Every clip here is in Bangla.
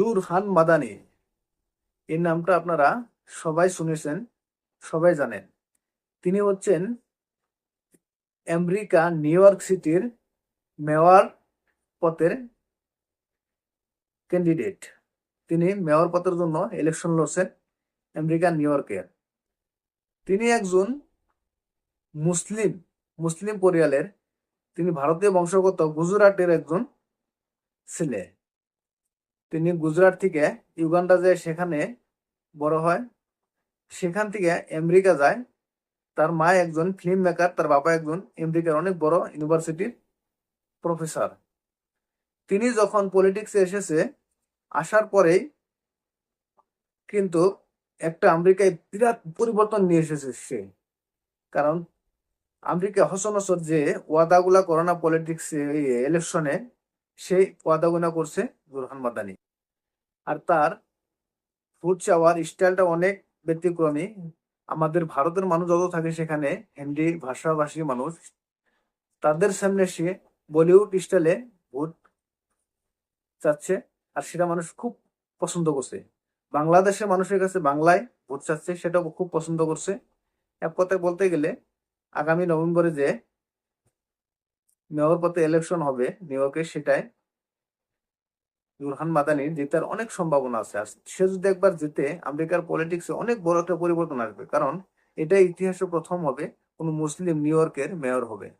জুরহান মাদানি। এই নামটা আপনারা সবাই শুনেছেন, সবাই জানেন। তিনি হচ্ছেন আমেরিকা, নিউ ইয়র্ক সিটির মেয়র পদের ক্যান্ডিডেট তিনি মেয়র পদের জন্য ইলেকশন লড়ছেন আমেরিকা, নিউ ইয়র্কের তিনি একজন মুসলিম মুসলিম পরিয়ালের তিনি ভারতীয় বংশগত, গুজরাটের একজন ছেলে। তিনি গুজরাট থেকে ইউগান্ডা যায় সেখানে বড় হয়। সেখান থেকে আমেরিকা যায়। তার মা একজন ফিল্ম মেকার তার বাবা একজন আমেরিকার অনেক বড় ইউনিভার্সিটির প্রফেসর তিনি যখন পলিটিক্সে এসেছে, আসার পরেই কিন্তু একটা আমেরিকায় বিরাট পরিবর্তন নিয়ে এসেছে সে। কারণ আমেরিকা হসনসর যে ওয়াদাগুলা করোনা পলিটিক্স ইলেকশনে সেই ওয়াদাগুলা করছে বুরহান মাদানি। আর তার ফুড চাওয়ার স্টাইলটা অনেক ব্যতিক্রমী। আমাদের ভারতের মানুষ যত থাকে সেখানে হিন্দি ভাষাভাষী মানুষ, তাদের সামনে সে বলিউড স্টাইলে ভোট চাচ্ছে আর সেটা মানুষ খুব পছন্দ করছে। বাংলাদেশের মানুষের কাছে বাংলায় ভোট চাচ্ছে সেটাও খুব পছন্দ করছে। এক কথায় বলতে গেলে আগামী নভেম্বরে যে মেয়র পথে ইলেকশন হবে নিউ ইয়র্কে সেটাই। বুরহান মাদানির জেতার অনেক সম্ভাবনা আছে। আর সে যদি একবার জিতে, আমেরিকার পলিটিক্সে অনেক বড় একটা পরিবর্তন আসবে। কারণ এটা ইতিহাসে প্রথম হবে, কোন মুসলিম নিউ ইয়র্কের মেয়র হবে।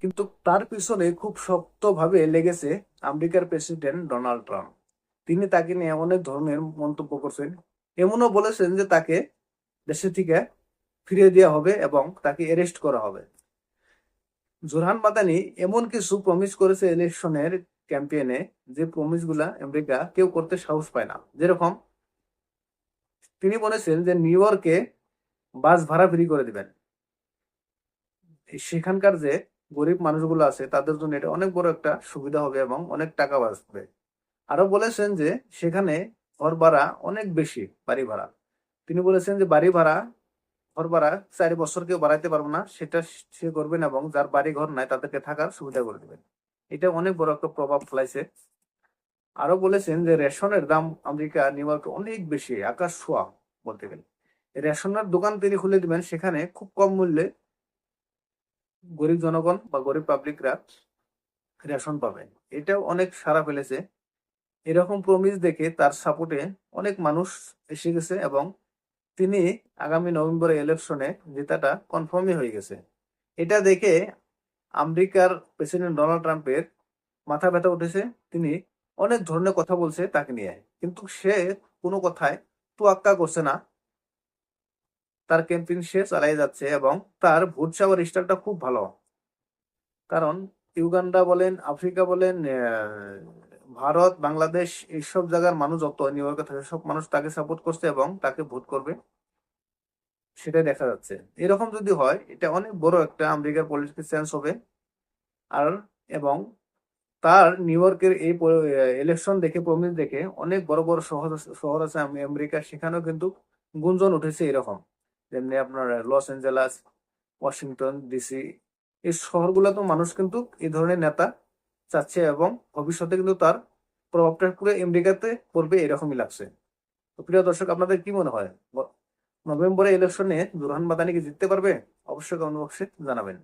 কিন্তু তার পিছনে খুব শক্তভাবে লেগেছে আমেরিকার প্রেসিডেন্ট ডোনাল্ড ট্রাম্প তিনি তাকে নিয়ে অনেক ধরনের মন্তব্য করছেন। এমনও বলেছেন যে তাকে দেশে থেকে ফিরিয়ে দেওয়া হবে এবং তাকে অ্যারেস্ট করা হবে। জোরহান মাদানি এমন কিছু প্রমিস করেছে ইলেকশনের ক্যাম্পেইনে যে প্রমিসগুলা আমেরিকা কেউ করতে সাহস পায় না। যেরকম তিনি বলেছেন যে নিউ ইয়র্কে বাস ভাড়া ফ্রি করে দিবেন। সেখানকার যে গরিব মানুষগুলো আছে, তাদের জন্য এটা অনেক বড় একটা সুবিধা হবে এবং অনেক টাকা বাঁচবে। আরও বলেছেন যে সেখানে ঘর ভাড়া অনেক বেশি, বাড়ি ভাড়া। তিনি বলেছেন যে বাড়ি ভাড়া ঘর ভাড়া চারি বছর কেউ বাড়াইতে পারব না, সেটা সে করবেন এবং যার বাড়ি ঘর নাই তাদেরকে থাকার সুবিধা করে দেবেন। এটা অনেক বড় একটা প্রভাব ফেলাইছে। আরও বলেছেন যে রেশনের দাম আমেরিকা, নিউ ইয়র্কে অনেক বেশি, আকাশ ছোঁয়া বলতে গেলে। রেশনের দোকান তিনি খুলে দিবেন, সেখানে খুব কম মূল্যে গরিব জনগণ বা গরিব পাবলিকরা রেশন পাবে এটাও অনেক সারা ফেলেছে। এরকম প্রমিস দেখে তার সাপোর্টে অনেক মানুষ এসে গেছে এবং তিনি আগামী নভেম্বরের ইলেকশনে জেতাটা কনফার্মই হয়ে গেছে। এটা দেখে আমেরিকার প্রেসিডেন্ট ডোনাল্ড ট্রাম্পের মাথা ব্যথা উঠেছে। তিনি অনেক ধরনের কথা বলছে তাকে নিয়ে, কিন্তু সে কোনো কথায় তোয়াক্কা করছে না। তার ক্যাম্পেইন সে চালিয়ে যাচ্ছে এবং তার ভোট চাওয়ার স্টাইলটা খুব ভালো। কারণ ইউগান্ডা বলেন, আফ্রিকা বলেন ভারত, বাংলাদেশ এইসব জায়গার মানুষ যত নিউ ইয়র্কে থাকে, সব মানুষ তাকে সাপোর্ট করছে এবং তাকে ভোট করবে। সেটাই দেখা যাচ্ছে। এরকম যদি হয়, এটা অনেক বড় একটা আমেরিকার পলিটিক্যাল চেঞ্জ হবে। আর, এবং তার নিউ ইয়র্কের এই ইলেকশন দেখে প্রমিস দেখে অনেক বড় বড় শহর শহর আছে আম- আমেরিকা, সেখানেও কিন্তু গুঞ্জন উঠেছে এরকম। যেমনি আপনার লস অ্যাঞ্জেলাস ওয়াশিংটন ডিসি এই শহরগুলোতে মানুষ কিন্তু এই ধরনের নেতা চাচ্ছে এবং ভবিষ্যতে কিন্তু তার প্রভাবটা পুরো আমেরিকাতে পড়বে এরকমই লাগছে। তো প্রিয় দর্শক, আপনাদের কি মনে হয়? নভেম্বরে ইলেকশনে জোরহান মাদানি কি জিততে পারবে? অবশ্যই কমেন্ট বক্সে জানাবেন।